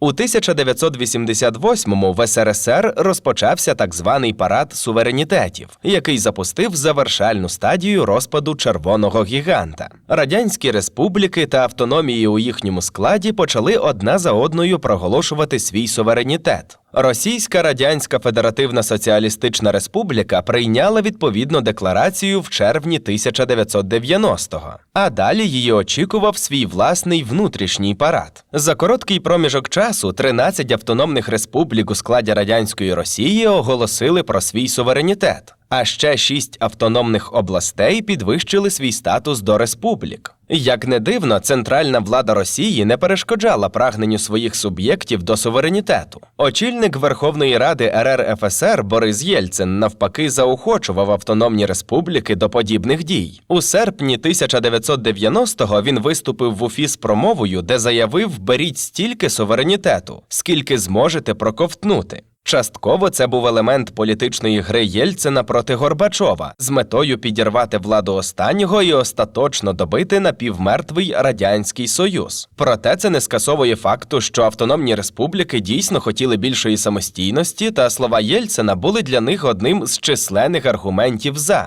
У 1988-му в СРСР розпочався так званий парад суверенітетів, який запустив завершальну стадію розпаду червоного гіганта. Радянські республіки та автономії у їхньому складі почали одна за одною проголошувати свій суверенітет. Російська Радянська Федеративна Соціалістична Республіка прийняла відповідну декларацію в червні 1990-го, а далі її очікував свій власний внутрішній парад. За короткий проміжок часу 13 автономних республік у складі радянської Росії оголосили про свій суверенітет. А ще шість автономних областей підвищили свій статус до республік. Як не дивно, центральна влада Росії не перешкоджала прагненню своїх суб'єктів до суверенітету. Очільник Верховної Ради РРФСР Борис Єльцин навпаки заохочував автономні республіки до подібних дій. У серпні 1990-го він виступив в Уфі з промовою, де заявив: беріть стільки суверенітету, скільки зможете проковтнути. Частково це був елемент політичної гри Єльцина проти Горбачова з метою підірвати владу останнього і остаточно добити напівмертвий радянський союз. Проте це не скасовує факту, що автономні республіки дійсно хотіли більшої самостійності, та слова Єльцина були для них одним з численних аргументів за.